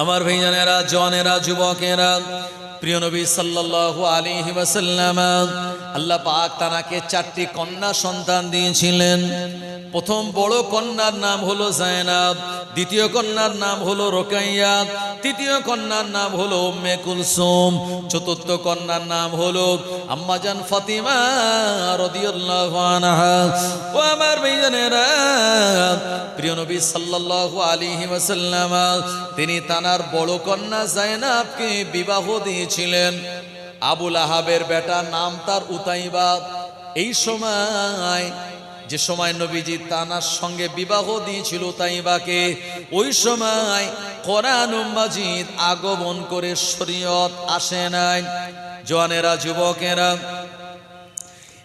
আমার ভাইজানেরা জনেরা যুবকেরা প্রিয় নবী সাল্লাল্লাহু আলাইহি আল্লাহ পাক তানাকে চারটি কন্যা সন্তান দিয়েছিলেন। প্রথম বড় কন্যার নাম হলো জায়নাব, দ্বিতীয় কন্যার নাম হলো রোকাইয়া, তৃতীয় কন্যার নাম হলো উম্মে কুলসুম, চতুর্থ কন্যার নাম হলো আম্মাজান ফাতিমা রাদিয়াল্লাহু আমার প্রিয় নবী সাল্লাল্লাহু আলাইহি ওয়াসাল্লাম, তিনি তানার বড় কন্যা জায়নাবকে বিবাহ দিয়েছিলেন আবুল আহাবের বেটা নাম তার উতাইবা। এই সময়, যে সময় নবীজি তানার সঙ্গে বিবাহ দিয়েছিল তাইবাকে ওই সময় কোরআন মাজিদ আগমন করে শরীয়ত আসে নাই। জওয়ানেরা যুবকেরা,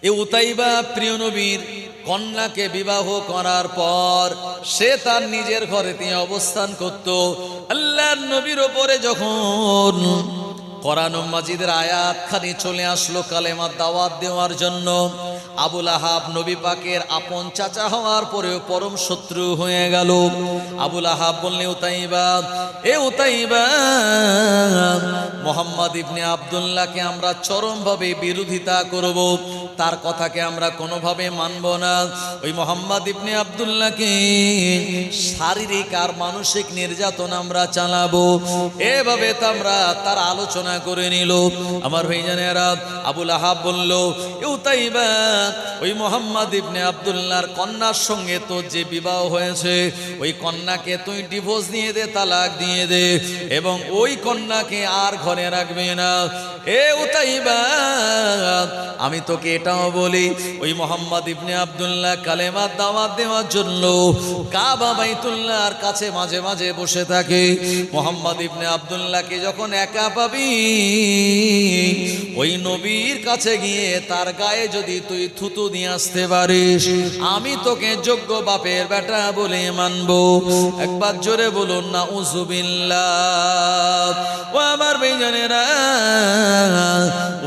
এ উতাইবা প্রিয় নবীর কন্যাকে বিবাহ করার পর সে তার নিজের ঘরে তিনি অবস্থান করত। আল্লাহ নবীর ওপরে যখন কোরআন মাজিদের আয়াত খানি চলে আসলো কালেমার দাওয়াত দেওয়ার জন্য। আবুল আহাব নবী পাকের আপন চাচা হওয়ার পরেও পরম শত্রু হয়ে গেল। আবুল আহাব বললে, উতাইবা, এ উতাইবা, মোহাম্মদ ইবনে আবদুল্লাহকে আমরা চরমভাবে বিরোধিতা করব। তার কথাকে আমরা কোনোভাবে মানব না। ওই মোহাম্মদ ইবনে আবদুল্লাহকে শারীরিক আর মানসিক নির্যাতন আমরা চালাবো। এভাবে তো আমরা তার আলোচনা করে নিল। আমার ভাইজানেরা, আবুল আহাব বলল, ইউতাইবা, ওই মোহাম্মদ ইবনে আবদুল্লাহর কন্যার সঙ্গে তো যে বিবাহ হয়েছে, ওই কন্যাকে তুই ডিভোর্স দিয়ে দে, তালাক দিয়ে দে এবং ওই কন্যাকে আর ঘরে রাখবে না। এ উতাইবা, আমি তোকে এটাও বলি, ওই মোহাম্মদ ইবনে আবদুল্লাহ কালেমার দাওয়াত দেওয়ার জন্য কাবা বাইতুল্লাহর কাছে মাঝে মাঝে বসে থাকে। মোহাম্মদ ইবনে আবদুল্লাহকে যখন একা পাবি, ওই নবীর কাছে গিয়ে তার গায়ে যদি তুই থুতু দিয়ে আসতে পারিস, আমি তোকে যোগ্য বাপের বেটা বলে মানবো। একবার জোরে বলুন না উজুবিল্লাহ ও আমার বেজনেরা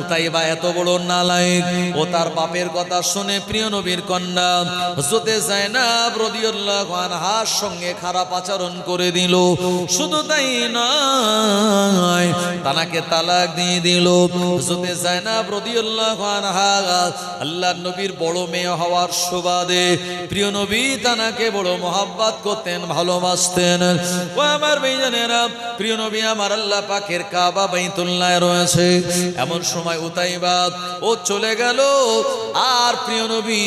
উতাইবা এত বড় নালায়েক, ও তার বাপের কথা শুনে প্রিয় নবীর কন্যা হজরতে জায়নাব রাদিয়াল্লাহু আনহার সঙ্গে খারাপ আচরণ করে দিল। শুধু তাই নয়, তানাকে তালাক দিয়ে দিল। হজরতে জায়নাব রাদিয়াল্লাহু আনহা আল্লাহর নবীর বড় মেয়ে হওয়ার সুবাদে প্রিয় নবী তানাকে বড় মহাব্বাত করতেন, ভালোবাসতেন। ও আমার বেজনেরা প্রিয় নবী আমার আল্লাহ পাকের কাবা বাইতুল্লাহ রয়েছে। এমন সময় উতাইবাদ ও চলে গেল আর প্রিয় নবী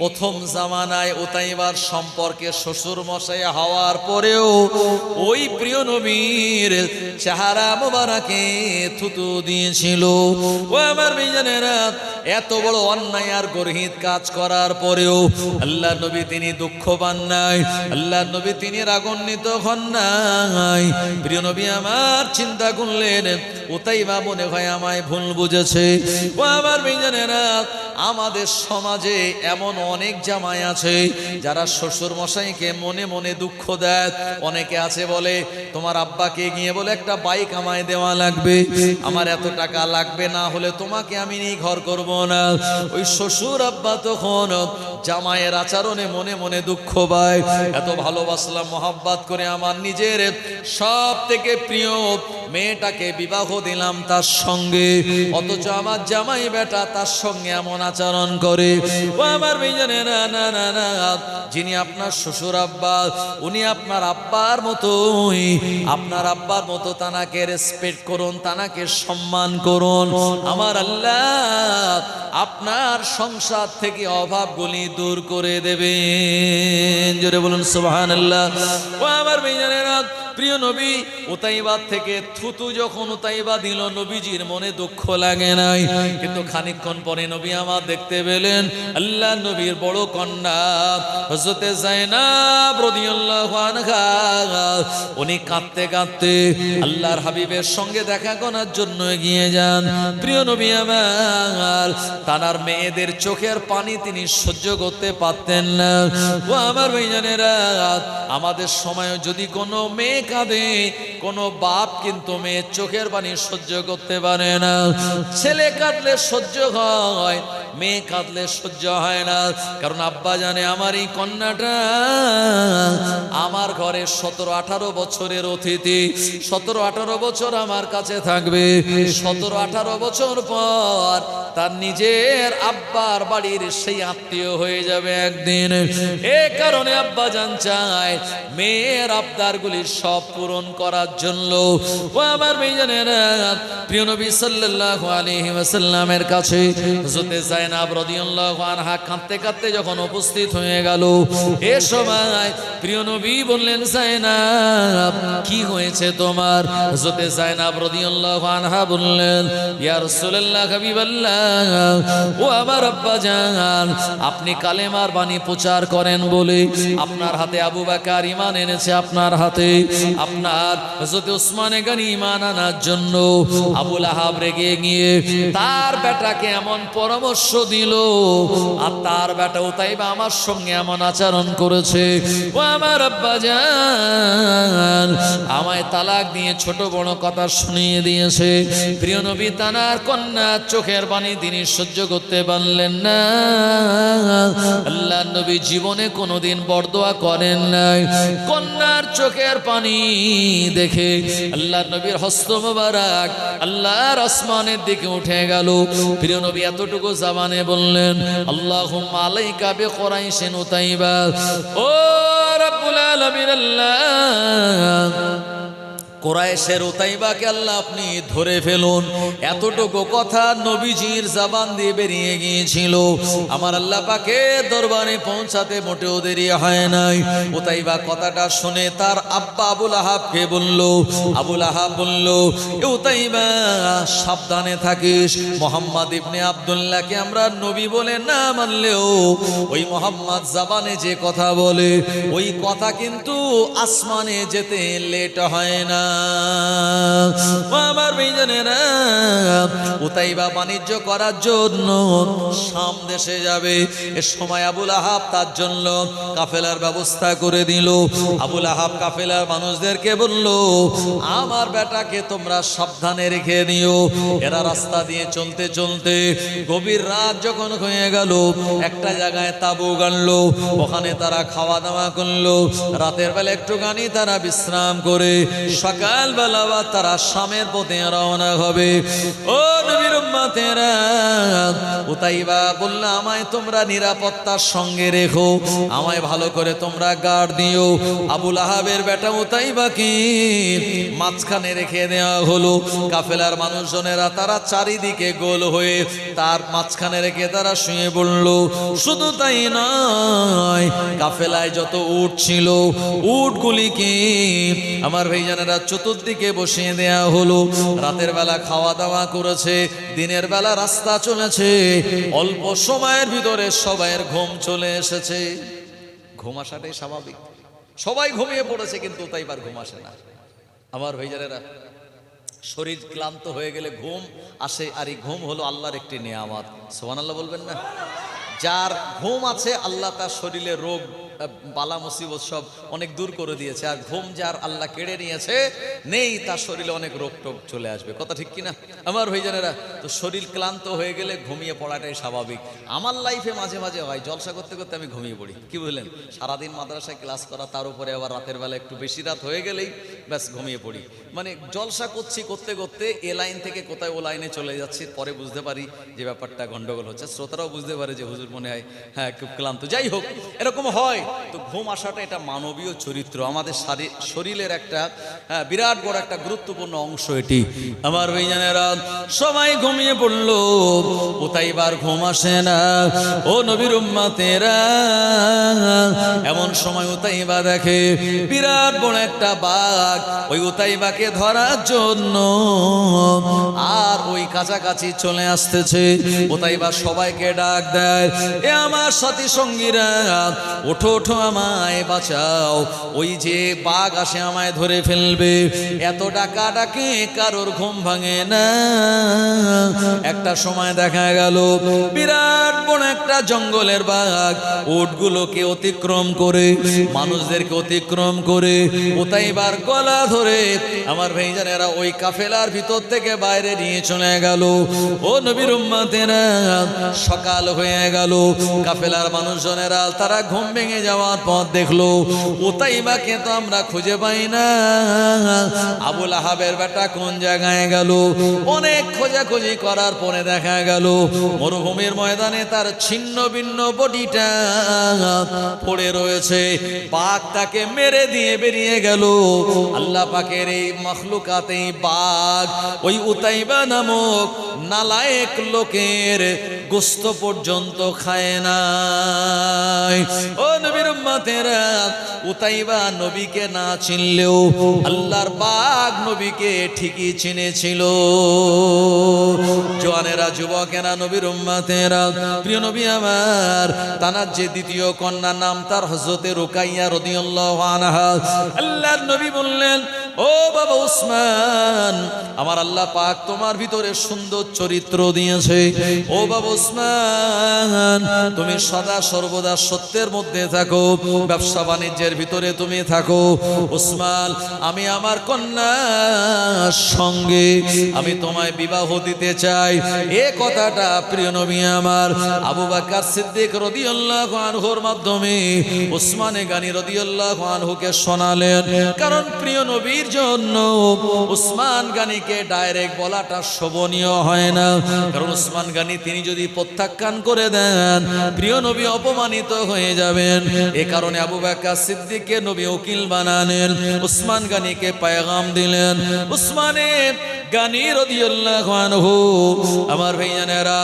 প্রথম জামানায় উতাইবার সম্পর্কে শ্বশুর মশাই হওয়ার পরেও ওই প্রিয় নবীর চেহারা মোবারকে থুতু দিয়েছিল। ও আমার এত বড় অন্যায় আর গরহিত কাজ করার পরেও আল্লাহ নবী তিনি দুঃখ পান নাই, আল্লাহ নবী তিনি রাগান্বিত হন নাই। প্রিয় নবী আমার চিন্তা করলেন, উতাইবা মনে হয় আমায় ভুল বুঝেছে। ও আমার বিজানেরা, আমাদের সমাজে এমন অনেক জামাই আছে যারা শ্বশুর মশাইকে মনে মনে দুঃখ দেয়। অনেকে আছে বলে, তোমার আব্বাকে গিয়ে বলে একটা বাইক আমায় দেওয়া লাগবে। আমার এত টাকা লাগবে না হলে তোমাকে আমি নিয়ে ঘর করব না। ওই শ্বশুর আব্বা তখন জামাইয়ের আচরণে মনে মনে দুঃখ পায়। এত ভালোবাসলাম, মহাব্বাত করে আমার নিজের সব থেকে প্রিয় মেয়েটাকে বিবাহ দিলাম তার সঙ্গে। অথচ আমার জামাই বেটা তার সঙ্গে এমন আচরণ করে। ও আমার মেয়ে না না না না যিনি আপনার শ্বশুর আব্বা, উনি আপনার আব্বার মতোই। আপনার আব্বার মতো তানাকে রেসপেক্ট করুন, তানাকে সম্মান করুন। আমার আল্লাহ আপনার সংসার থেকে অভাবগুলি দূর করে দেবেন। জোরে বলুন সোহান আল্লাহ ও আমার মেয়েরা প্রিয় নবী উতাইবাদ থেকে থুতু যখন উতাইবা দিল, নবীজির মনে দুঃখ লাগে নাই। কিন্তু খানিকক্ষণ পরে নবী আমার দেখতে পেলেন, আল্লাহ নবীর বড় কন্যা হজরতে জায়নাব রাদিয়াল্লাহু আনহা। উনি কাঁদতে কাঁদতে আল্লাহর হাবিবের সঙ্গে দেখা করার জন্য এগিয়ে যান। প্রিয় নবী আমার, তানার মেয়েদের চোখের পানি তিনি সহ্য করতে পারতেন না। ও আমার ভাইজানেরা, আমাদের সময় যদি কোনো মেয়ে কাঁদে। কোনো বাপ কিন্তু মেয়ের চোখের পানি সহ্য করতে পারে না। ছেলে কাঁদলে সহ্য হয়, মেয়ে কাঁদলে সহ্য হয় না। কারণ আব্বা জানে আমার এই কন্যাটা আমার ঘরে সতেরো আঠারো বছরের অতিথি। সতেরো আঠারো বছর আমার কাছে থাকবে। সতেরো আঠারো বছর পর তার নিজের আব্বার বাড়ির সেই আত্মীয় হয়ে যাবে একদিন। এ কারণে আব্বা জান চায়, মেয়ের আবদারগুলি সব পূরণ করার জন্য। আমার প্রিয় নবী সাল্লাল্লাহু আলাইহি ওয়াসাল্লামের কাছে যায়নাব রাদিয়াল্লাহু আনহা কাঁদতে কাঁদতে যখন উপস্থিত হয়ে গেল, এ সময় প্রিয় নবী বললেন, যায়নাব, কি হয়েছে তোমার? হযরতে যায়নাব রাদিয়াল্লাহু আনহা বললেন, ইয়া রাসূলুল্লাহ হাবিবাল্লাহ, ও আমার আব্বা জান, আপনি কালেমার বাণী প্রচার করেন বলে। আপনার হাতে আবু বাকার ইমান এনেছে আপনার হাতে। আপনার হযরত উসমানে গানি ইমান আনার জন্য আবুল আহাব রেগে গিয়ে তার বেটাকে এমন পরামর্শ দিল, আর তার বেটা তাইবা আমার সঙ্গে এমন আচরণ করেছে। ও আমার আব্বা জান। আমায় তালাক দিয়ে ছোট বড় কথা শুনিয়ে দিয়েছে। প্রিয় নবী, তানার কন্যা চোখের পানি তিনি সহ্য করতে পারলেন না। আল্লাহ নবী জীবনে কোনোদিন বরদোয়া করেন নাই। কন্যার চোখের পানি দেখে আল্লাহ নবীর হস্ত মোবারক আল্লাহর আসমানের দিকে উঠে গেল। প্রিয় নবী, এতটুকু জামানে বললেন আল্লাহ মালাই কাবে করাই উতাইবা। ও রাব্বুল আলামিন আল্লাহ কোরাইশের উতাইবাকে আল্লাহ আপনি ধরে ফেলুন। এতটুকু কথা নবীজির জাবান দিয়ে বেরিয়ে গিয়েছিল। আমার আল্লাহ পাকে দরবারে পৌঁছাতে মোটেও দেরি হয় নাই। উতাইবা কথাটা শুনে তার আব্বা আবুল আহাবকে বলল, আবুল আহাব বলল, "এ উতাইবা, সাবধানে থাকিস। মোহাম্মদ ইবনে আব্দুল্লাহকে আমরা নবী বলে না মানলেও, ওই মোহাম্মদ জাবানে যে কথা বলে, ওই কথা কিন্তু আসমানে যেতে লেট হয় না। আমার মেয়েজানেরা উতাইবা বাণিজ্য করার জন্য শাম দেশে যাবে। এ সময় আবুল আহাব তার জন্য কাফেলার ব্যবস্থা করে দিল। আবুল আহাব কাফেলার মানুষদেরকে বলল, আমার বেটাকে তোমরা সাবধানে রেখে নিও এরা রাস্তা দিয়ে চলতে চলতে গভীর রাত যখন হয়ে গেল, একটা জায়গায় তাবু গানলো ওখানে তারা খাওয়া দাওয়া করল। রাতের বেলা একটুখানি তারা বিশ্রাম করে সকালবেলা আবার তারা শামের পথে রওনা হবে। ও নবীর উতাইবা বলল আমায় তোমরা নিরাপত্তার সঙ্গে রেখো, আমায় ভালো করে তোমরা গার্ড দিও। আবুল আহাবের বেটা উতাইবাকে মাঝখানে রেখে দেওয়া হলো। কাফেলার মানুষজনেরা তারা চারিদিকে গোল হয়ে তার মাঝখানে রেখে তারা শুয়ে পড়ল। শুধু তাই নয়, কাফেলায় যত উট ছিল, উটগুলিকে আমার ভাইজানেরা চতুর্দিকে বসিয়ে দেয়া হলো। রাতের বেলা খাওয়া দাওয়া করেছে, দিনের বেলা রাস্তা চলেছে। অল্প সময়ের ভিতরে সবাইয়ের ঘুম চলে এসেছে। ঘুম আসাটাই স্বাভাবিক। সবাই ঘুমিয়ে পড়েছে, কিন্তু তাইবার ঘুম আসে না। আমার ভাইজানেরা, শরীর ক্লান্ত হয়ে গেলে ঘুম আসে, আর এই ঘুম হলো আল্লাহর একটি নিয়ামত। সোহান আল্লাহ বলবেন না? যার ঘুম আছে, আল্লাহ তার শরীরে রোগ বালা মুসিবত সব অনেক দূর করে দিয়েছে, আর ঘুম যার আল্লাহ কেড়ে নিয়েছে, নেই, তার শরীরে অনেক রোগ টোগ চলে আসবে। কথা ঠিক কিনা? আমার ভাইজানেরা, তো শরীর ক্লান্ত হয়ে গেলে ঘুমিয়ে পড়াটাই স্বাভাবিক। আমার লাইফে মাঝে মাঝে হয়, জলসা করতে করতে আমি ঘুমিয়ে পড়ি। কি বুঝলেন? সারাদিন মাদ্রাসায় ক্লাস করা, তার উপরে আবার রাতের বেলা একটু বেশি রাত হয়ে গেলেই ব্যাস ঘুমিয়ে পড়ি। মানে জলসা করছি, করতে করতে এ লাইন থেকে কোথায় ও লাইনে চলে যাচ্ছি, পরে বুঝতে পারি যে ব্যাপারটা গন্ডগোল হচ্ছে। শ্রোতারাও বুঝতে পারে যে হুজুর মনে হয় হ্যাঁ খুব ক্লান্ত। যাই হোক, এরকম হয়। তো ঘুম আসাটা এটা মানবীয় চরিত্র। আমাদের শারী- শরীরের একটা হ্যাঁ, বিরাট বড় একটা গুরুত্বপূর্ণ অংশ এটি। আমার ভাইজানেরা সবাই ঘুমিয়ে পড়ল। কোথাইবার ঘুম আসে না। ও নবীর উম্মাতেরা এমন সময় উতাইবা দেখে বিরাট বড় একটা বাঘ। ওই উতাইবাকে ধরার জন্য আর ওই কাছাকাছি চলে আসতেছে। উতাইবা সবাইকে ডাক দেয় এ আমার সাথী সঙ্গীরা ওঠো ওঠো আমায় বাঁচাও। ওই যে বাঘ আসে আমায় ধরে ফেলবে। এত ডাকা ডাকে কারোর ঘুম ভাঙে না। একটা সময় দেখা গেল, বিরাট বড় একটা জঙ্গলের বাঘ উটগুলোকে অতিক্রম করে, মানুষদেরকে অতিক্রম করে উতাইবার গলা গলা ধরে আমার ভাইজানেরা ওই কাফেলার ভিতর থেকে বাইরে নিয়ে চলে গেল। ও নবীর সকাল হয়ে গেল। কাফেলার মানুষজনেরা, তারা ঘুম ভেঙে যাওয়ার পর দেখল। ওতাইবাকে তো আমরা খুঁজে পাই না। আবুল আহাবের বেটা কোন জায়গায় গেল? অনেক খোঁজাখুঁজি করার পরে দেখা গেল, মরুভূমির ময়দানে তার ছিন্ন ভিন্ন বডিটা পড়ে রয়েছে। বাঘ তাকে মেরে দিয়ে বেরিয়ে গেল। আল্লাহ পাকের এই মখলুকাতে বাঘ, ওই উতাইবা নামক নালায়েক লোকের গোস্ত পর্যন্ত খায় না ও নবীর উম্মতেরা উতাইবা নবীকে না চিনলেও আল্লাহর পাক নবীকে ঠিকই চিনেছিল। জোয়ানেরা, যুবকেরা, নবীর উম্মাতেরা, প্রিয় নবী আমার তানার যে দ্বিতীয় কন্যা নাম তার হজরতে রুকাইয়া আনহা। আল্লাহর নবী বললেন ও বাবা উসমান, আমার আল্লাহ পাক তোমার ভিতরে সুন্দর চরিত্র দিয়েছে। ও বাবা উসমান, তুমি সদা সর্বদা সত্যের মধ্যে থাকো, ব্যবসা বাণিজ্যের ভিতরে তুমি থাকো। উসমান, আমি আমার কন্যার সঙ্গে আমি তোমায় বিবাহ দিতে চাই। এ কথাটা প্রিয় নবী আমার আবু বাক্কার সিদ্দিক রদিয়াল্লাহু আনহুর মাধ্যমে উসমানে গানি রদিয়াল্লাহু আনহুকে শোনালেন। কারণ প্রিয় নবীর জন্য উসমান গানিকে ডাইরেক্ট বলাটা শোভনীয় হয় না। কারণ উসমান গানি তিনি যদি প্রত্যাখ্যান করে দেন, প্রিয় নবী অপমানিত হয়ে যাবেন। এ কারণে আবু বাক্কার সিদ্দিককে নবী উকিল বানালেন, উসমান গানিকে পায়গাম দিলেন। উসমানে গানি রদিয়াল্লাহু আমার ভাইয়ানেরা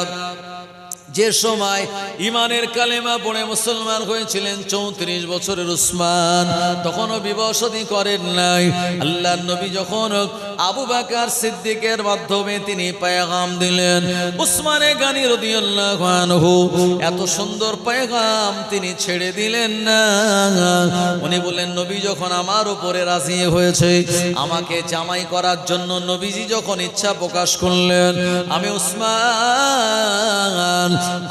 যে সময় ইমানের কালেমা পড়ে মুসলমান হয়েছিলেন চৌত্রিশ বছরের উসমান, তখনও বিবসতি করেন নাই। আল্লাহ নবী যখন আবু বাকার সিদ্দিকের মাধ্যমে তিনি পায়গাম দিলেন, উসমানে গানি আনহু, এত সুন্দর পায়গাম তিনি ছেড়ে দিলেন না। উনি বললেন, নবী যখন আমার উপরে রাজি হয়েছে, আমাকে জামাই করার জন্য নবীজি যখন ইচ্ছা প্রকাশ করলেন, আমি উসমান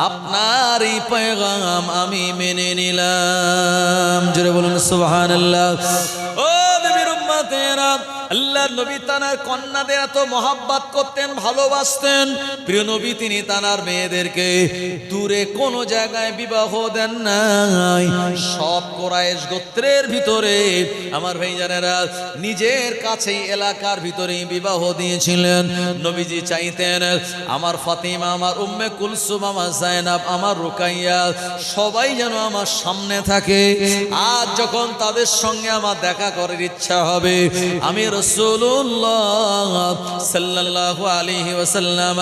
আপনার এই পেগাম আমি মেনে নিলাম। জোরে বলুন সুবহানাল্লাহ। ও নবীর উম্মতেরা আল্লাহর নবী তানার কন্যাদের এত মহাব্বাত করতেন, ভালোবাসতেন। প্রিয় নবী, তিনি তানার মেয়েদেরকে দূরে কোনো জায়গায় বিবাহ দেন নাই। সব কোরাইশ গোত্রের ভিতরে আমার ভাইজানেরা নিজের কাছেই এলাকার ভিতরেই বিবাহ দিয়েছিলেন। নবীজি চাইতেন, আমার ফাতিমা, আমার উম্মে কুলসুম, আমার জায়নাব, আমার রুকাইয়া, সবাই যেন আমার সামনে থাকে। আজ যখন তাদের সঙ্গে আমার দেখা করার ইচ্ছা হবে, আমি রসুল্লাহ ওসাল্লাম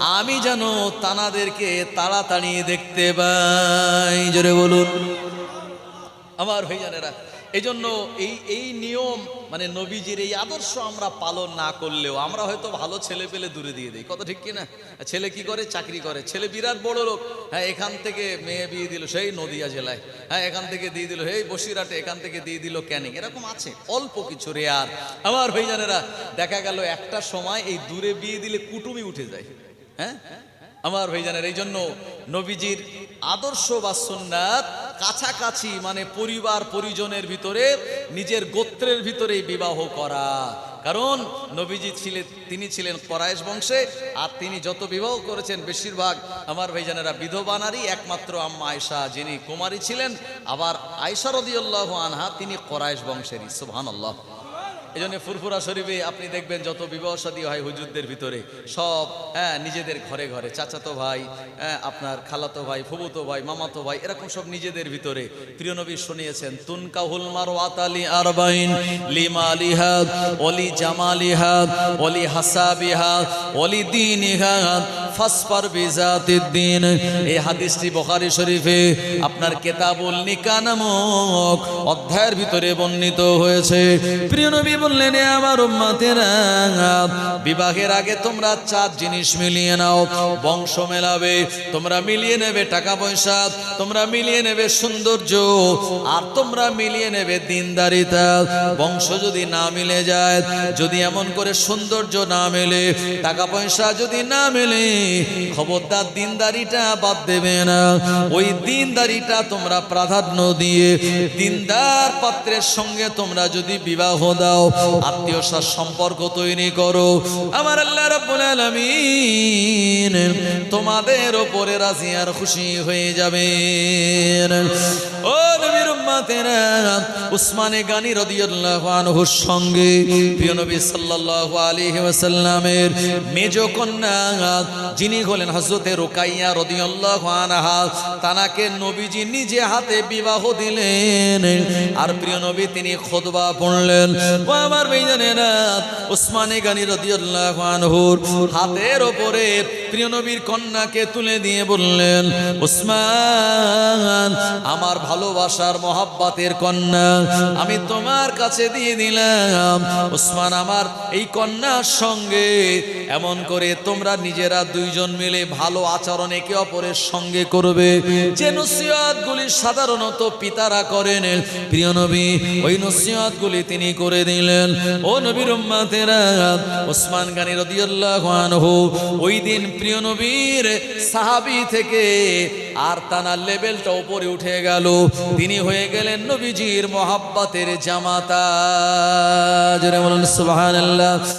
আমি যেন তানাদেরকে তাড়াতাড়ি দেখতে পাই। জোরে বলুন। আমার ভাইজানেরা এই জন্য এই এই নিয়ম মানে নবীজির এই আদর্শ আমরা পালন না করলেও আমরা হয়তো ভালো ছেলে পেলে দূরে দিয়ে দিই। কত ঠিক কিনা? ছেলে কি করে? চাকরি করে। ছেলে বিরাট বড় লোক। হ্যাঁ এখান থেকে মেয়ে বিয়ে দিল সেই নদিয়া জেলায়। হ্যাঁ এখান থেকে দিয়ে দিল এই বসিরহাটে। এখান থেকে দিয়ে দিল ক্যানিং। এরকম আছে। অল্প কিছু রেয়ার আমার ভাইজানেরা, দেখা গেল একটা সময় এই দূরে বিয়ে দিলে কুটুমি উঠে যায়। হ্যাঁ? আমার ভাইজানের, এই জন্য নবীজির আদর্শ বা সুন্নাত কাছাকাছি মানে পরিবার পরিজনের ভিতরে, নিজের গোত্রের ভিতরে বিবাহ করা। কারণ নবীজি ছিলেন তিনি ছিলেন করায়েশ বংশে, আর তিনি যত বিবাহ করেছেন, বেশিরভাগ আমার ভাইজানেরা বিধবা নারী, একমাত্র আম্মা আয়সা যিনি কুমারী ছিলেন। আবার আয়সা রদিউল্লাহ আনহা, তিনি করায়েশ বংশেরই সুবহান আল্লাহ এই জন্য ফুরফুরা শরীফে আপনি দেখবেন যত বিবাহ হয় হুজুরদের ভিতরে, সব হ্যাঁ নিজেদের ঘরে ঘরে, চাচাতো ভাই হ্যাঁ আপনার খালাতো ভাই, ফুবুতো ভাই, মামাতো ভাই, এরকম সব নিজেদের ভিতরে। প্রিয় নবী শুনিয়েছেন, তুনকাহুল মারওয়াত দীনিহা, ফাসফার বিজাতিদ্দিন। এই হাদিসটি শরীফে আপনার কেতাবুল নিকা নামক অধ্যায়ের ভিতরে বর্ণিত হয়েছে। প্রিয় নবী বললেন আমার বিবাহের আগে তোমরা চার জিনিস মিলিয়ে নাও। বংশ মেলাবে, তোমরা মিলিয়ে নেবে টাকা পয়সা, তোমরা মিলিয়ে নেবে সৌন্দর্য, আর তোমরা মিলিয়ে নেবে দিনদারিতা। বংশ যদি না মিলে যায়, যদি এমন করে সৌন্দর্য না মেলে, টাকা পয়সা যদি না মেলে, খবরদার দিনদারিটা বাদ দেবে না। ওই দিনদারিটা তোমরা প্রাধান্য দিয়ে, দিনদার পাত্রের সঙ্গে তোমরা যদি বিবাহ দাও আত্মীয় সম্পর্ক তৈরি করো। আমার আল্লাহ রাব্বুল আলামিন তোমাদের ওপরে রাজি আর খুশি হয়ে যাবেন। ও নবীর উম্মতেরা, উসমানে গানি রাদিয়াল্লাহু আনহুর সঙ্গে প্রিয় নবী সাল্লাল্লাহু আলাইহি ওয়াসাল্লামের মেজ কন্যা, যিনি হলেন হযরতে রুকাইয়া রাদিয়াল্লাহু আনহা, তানাকে নবীজি নিজে হাতে বিবাহ দিলেন। আর প্রিয় নবী তিনি খুতবা পড়লেন। ও আমার ভাইজানেরা উসমানে গানি রাদিয়াল্লাহু আনহুর হাতের ওপরে প্রিয় নবীর কন্যাকে তুলে দিয়ে বললেন উসমান আমার ভালোবাসার মহাব্বাতের কন্যা, আমি তোমার কাছে দিয়ে দিলাম। উসমান আমার এই কন্যার সঙ্গে এমন করে তোমরা নিজেরা দুইজন মিলে ভালো আচরণ একে অপরের সঙ্গে করবে। যে নসিহতগুলি সাধারণত পিতারা করেন, প্রিয় নবী, ওই নসিহতগুলি তিনি করে দিলেন। ও নবীর উম্মাতেরা, ওসমান গানি রাদিয়াল্লাহু আনহু, ওই দিন প্রিয় নবীর সাহাবি থেকে আর তানার লেভেলটা উপরে উঠে গেল। তিনি হয়ে গেলেন নবীজির মহাব্বাতের জামাতা। বলুন, সুবহানাল্লাহ।